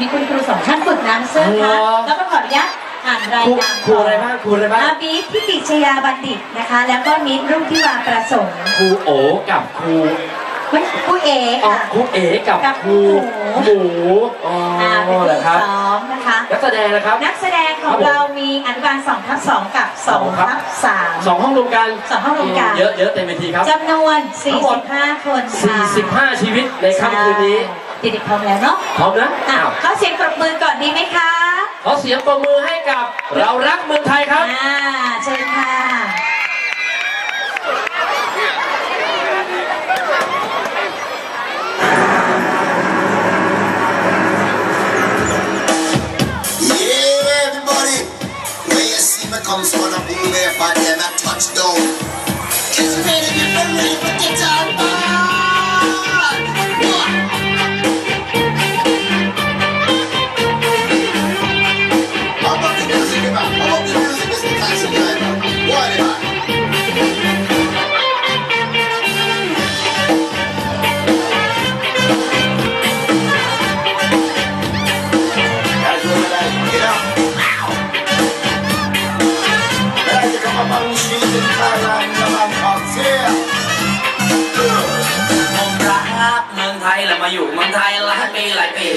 มีคุณครูสองท่านฝึกน้ำเสื้ออ๋ค่ะอแล้วก็ขออนุญาตอ่านรายครูนามครูอะไรบ้างครูอะไรบ้างอาบีทิติชยาบัณฑิตนะคะ แล้วก็มิตรรุ่งที่วาประสงค์ครูโอกับครูไม่ครูเออ๋อค่ะครูเอกับกับครูหมูหมูอ๋ออ่าเป็นเหรผู้อครับซ้อมนะคะ นักแสดงนะครับ นักแสดงของเรามีอนุบาล2ทับ2กับ2ทับสองห้องรวมกันสองห้องรวมกันเยอะเยอะเต็มเวทีครับ3จำนวนทั้งหมด45คนค่ะ45ชีวิตในค่ำคืนนี้ใช่ เด็กๆพร้อมแล้วเนาะพร้อมนะอะอ้าวเขาเสียงปรบมือก่อนดีไหมคะขอเสียงปรบมือให้กับเรารักเมืองไทยครับอ่าเชิญค่ะ Yeah, everybody. When you see me come, so wanna boom there for them a touchdown. Get ready, get ready for get on board. On the street in Thailand, in Bangkok, yeah. ผมรักเมืองไทยแล้วมาอยู่เมืองไทยหลายปีหลายปี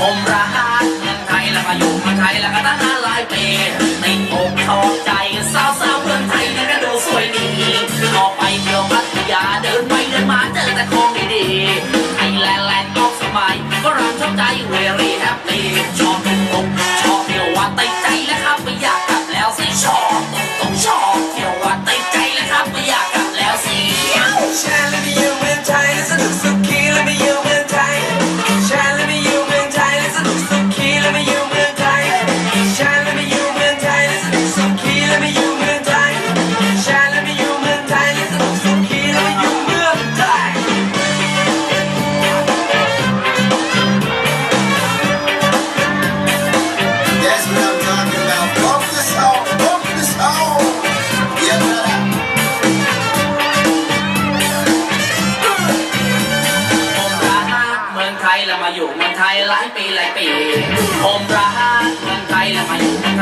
ผมรักเมืองไทยแล้วมาอยู่เมืองไทยแล้วก็ตั้งนานหลายปีติดอกชอบใจสาวสาวๆเมืองไทยนี่ก็ดูสวยดีออกไปเที่ยวพัทยาเดินไปเดินมาเจอแต่ของดีๆไทยแลนด์แลนด์ออกสมัยก็รังชอบใจเวรีแฮปปี้ชอบ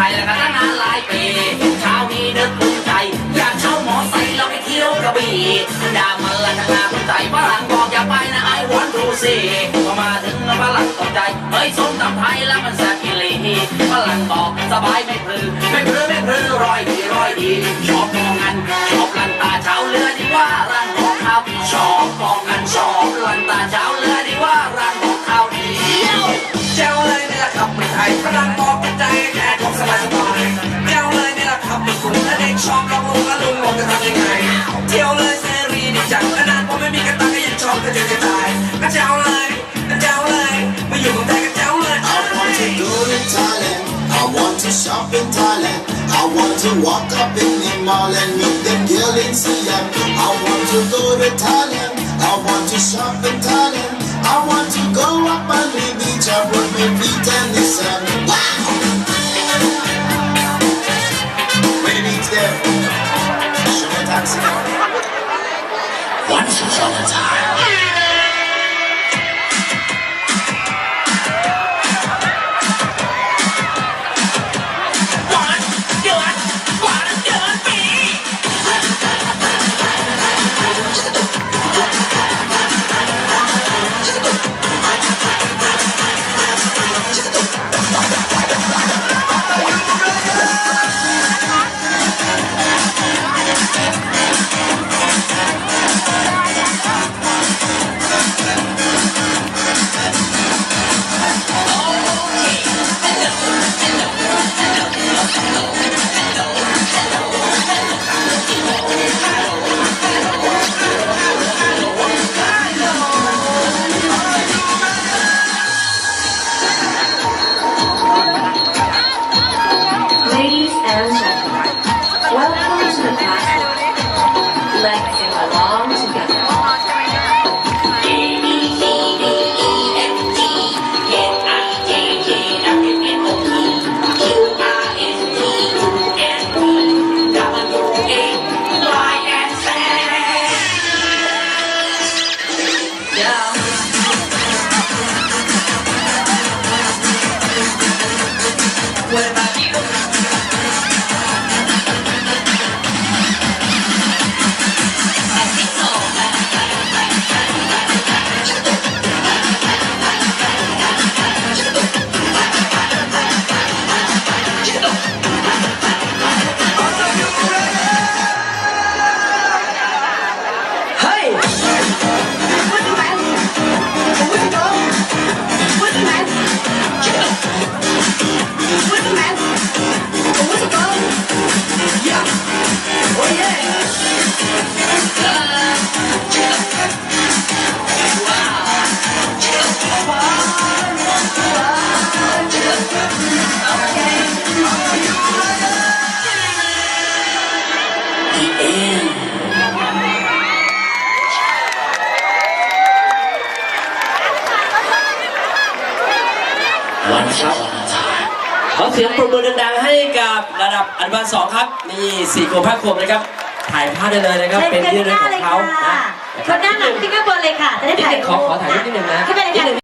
าอยู่เมืองไทยแล้วก็ตั้งนานหลายปีเช้านี้นึกภูมิใจ อยากเช่าหมอไซค์เราไปเที่ยวกระบี่ดามันทั้งนาภูมิใจฝรั่งบอกอย่าไปนะไอ้วันทูซีพอมาถึงฝรั่งตกใจเฮ้ยส้มตำไทยแล้วมันแซ่บกิลีฝรั่งบอกสบายไม่พลือไม่พลือไม่พลือรอยดีรอยดีชอบมองงันชอบลันตาเช้าเรือดีว่าร้านของข้าชอบ in Thailand. I want to walk up in the mall and meet the girl in Siam. I want to go to Thailand. I want to shop in Thailand. I want to go up on the beach and put my feet in the sun. Wow! Where the beach there? Show me a taxi. Once upon a time เสียงปรบมือดังๆให้กับระดับอนุบาลสองครับ นี่สี่ขวบห้าขวบนะครับ ถ่ายภาพได้เลยนะครับเชิญเป็นกันที่หระลึกน้าของเลยเขาค่ะนะคนด้านหลังขึ้นข้างบนเลยค่ะ จะได้ถ่ายขอขอถ่ายรูปนิดนึงนะขึ้นไปเลยค่ะ